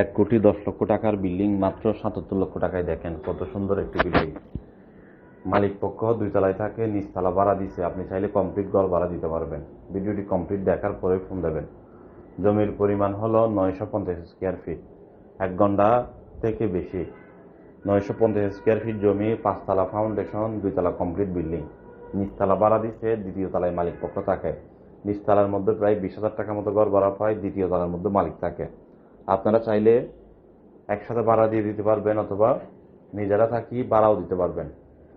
এক কোটি দশ লক্ষ টাকার বিল্ডিং মাত্র সাতাত্তর লক্ষ টাকায় দেখেন, কত সুন্দর একটি বিল্ডিং মালিক পক্ষ দুই তলায় থাকে নিচতলা ভাড়া দিছে, আপনি চাইলে কমপ্লিট ঘর ভাড়া দিতে পারবেন। ভিডিওটি কমপ্লিট দেখার পরে ফোন দেবেন। জমির পরিমাণ হলো নয়শো পঞ্চাশ স্কোয়ার ফিট এক ঘণ্টা থেকে বেশি। নয়শো পঞ্চাশ স্কোয়ার ফিট জমি, পাঁচতলা ফাউন্ডেশন দুইতলা কমপ্লিট বিল্ডিং নিচতলা ভাড়া দিচ্ছে দ্বিতীয় তলায় মালিক পক্ষ থাকে। নিচতলার মধ্যে প্রায় বিশ হাজার টাকার মতো ঘর ভাড়া পায়, দ্বিতীয় তলার মধ্যে মালিক থাকে। আপনারা চাইলে একসাথে ভাড়া দিয়ে দিতে পারবেন অথবা নিজেরা থাকি ভাড়াও দিতে পারবেন।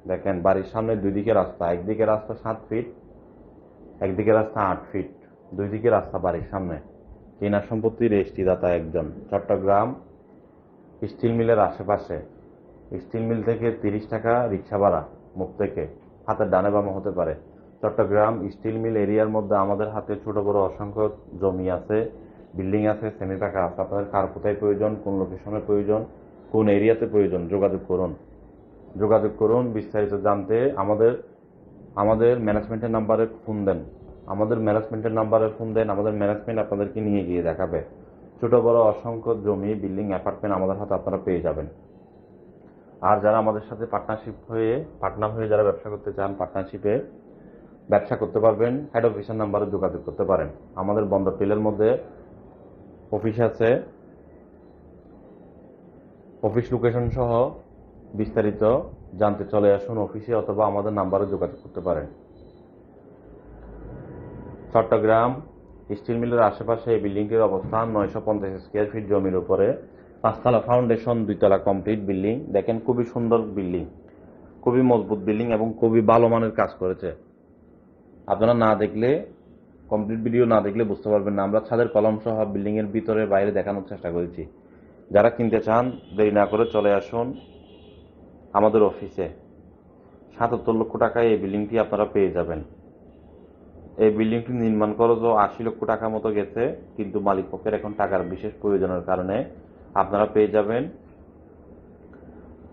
দেখেন, বাড়ির সামনে দুই দিকে রাস্তা একদিকে রাস্তা সাত ফিট একদিকে রাস্তা আট ফিট দুই দিকে রাস্তা বাড়ির সামনে। কেনা সম্পত্তির রেজিস্ট্রিদাতা একজন। চট্টগ্রাম স্টিল মিলের আশেপাশে। স্টিল মিল থেকে তিরিশ টাকা রিক্সা ভাড়া, মুখ থেকে, হাতের ডানে বামে হতে পারে। চট্টগ্রাম স্টিল মিল এরিয়ার মধ্যে আমাদের হাতে ছোট বড় অসংখ্য জমি আছে। বিল্ডিং আছে, সেমি পাকা আছে আপনাদের কার কোথায় প্রয়োজন, কোন লোকেশনে প্রয়োজন, কোন এরিয়াতে প্রয়োজন, যোগাযোগ করুন। যোগাযোগ করুন, বিস্তারিত জানতে আমাদের আমাদের ম্যানেজমেন্টের নাম্বারে ফোন দেন। আমাদের ম্যানেজমেন্টের নাম্বারে ফোন দেন, আমাদের ম্যানেজমেন্ট আপনাদেরকে নিয়ে গিয়ে দেখাবে। ছোট, বড়, অসংখ্য জমি বিল্ডিং অ্যাপার্টমেন্ট আমাদের হাতে আপনারা পেয়ে যাবেন। আর যারা আমাদের সাথে পার্টনারশিপ হয়ে পার্টনার হয়ে যারা ব্যবসা করতে চান পার্টনারশিপে ব্যবসা করতে পারবেন হেড অফিসের নাম্বারে যোগাযোগ করতে পারেন। আমাদের বন্দর টিলের মধ্যে অফিস আছে। অফিস লোকেশন সহ বিস্তারিত জানতে চলে আসুন অফিসে অথবা আমাদের নাম্বারে যোগাযোগ করতে পারেন। চট্টগ্রাম স্টিল মিলের আশেপাশে এই বিল্ডিংটির অবস্থান নয়শো পঞ্চাশ স্কোয়ার ফিট জমির উপরে। পাঁচতলা ফাউন্ডেশন দুইতলা কমপ্লিট বিল্ডিং দেখেন খুবই সুন্দর বিল্ডিং খুবই মজবুত বিল্ডিং এবং খুবই ভালো মানের কাজ করেছে। আপনারা না দেখলে কমপ্লিট ভিডিও না দেখলে বুঝতে পারবেন না। আমরা ছাদের কলম সহ বিল্ডিং এর ভিতরে বাইরে দেখানোর চেষ্টা করেছি। যারা কিনতে চান, দেরি না করে চলে আসুন আমাদের অফিসে সাতাত্তর লক্ষ টাকায় এই বিল্ডিংটি আপনারা পেয়ে যাবেন। এই বিল্ডিংটি নির্মাণ খরচও আশি লক্ষ টাকা মতো গেছে, কিন্তু মালিক পক্ষের এখন টাকার বিশেষ প্রয়োজনের কারণে আপনারা পেয়ে যাবেন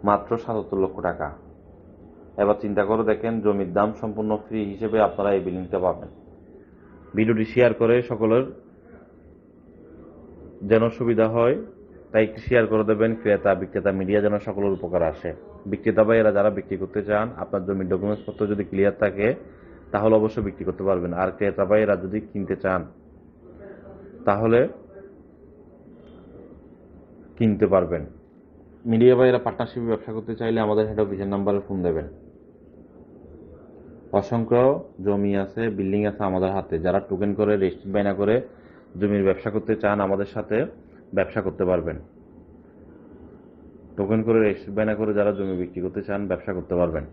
মাত্র সাতাত্তর লক্ষ টাকা। এবার চিন্তা করে দেখেন, জমির দাম সম্পূর্ণ ফ্রি হিসেবে আপনারা এই বিল্ডিংটা পাবেন। ভিডিওটি শেয়ার করে সকলের যেন সুবিধা হয়, তাই একটু শেয়ার করে দেবেন। ক্রেতা, বিক্রেতা, মিডিয়া যেন সকলের উপকার আসে। বিক্রেতা ভাইয়েরা যারা বিক্রি করতে চান, আপনার জমির ডকুমেন্টস পত্র যদি ক্লিয়ার থাকে, তাহলে অবশ্যই বিক্রি করতে পারবেন। আর ক্রেতা ভাইয়েরা যদি কিনতে চান, তাহলে কিনতে পারবেন। মিডিয়া ভাইয়েরা পার্টনারশিপে ব্যবসা করতে চাইলে আমাদের হেড অফিসের নাম্বারে ফোন দেবেন। অসংখ্য জমি আছে বিল্ডিং আছে আমাদের হাতে। যারা টোকেন করে রেজিস্ট্রি বাইনা করে জমির ব্যবসা করতে চান, আমাদের সাথে ব্যবসা করতে পারবেন। টোকেন করে রেজিস্ট্রি বাইনা করে যারা জমি বিক্রি করতে চান, ব্যবসা করতে পারবেন।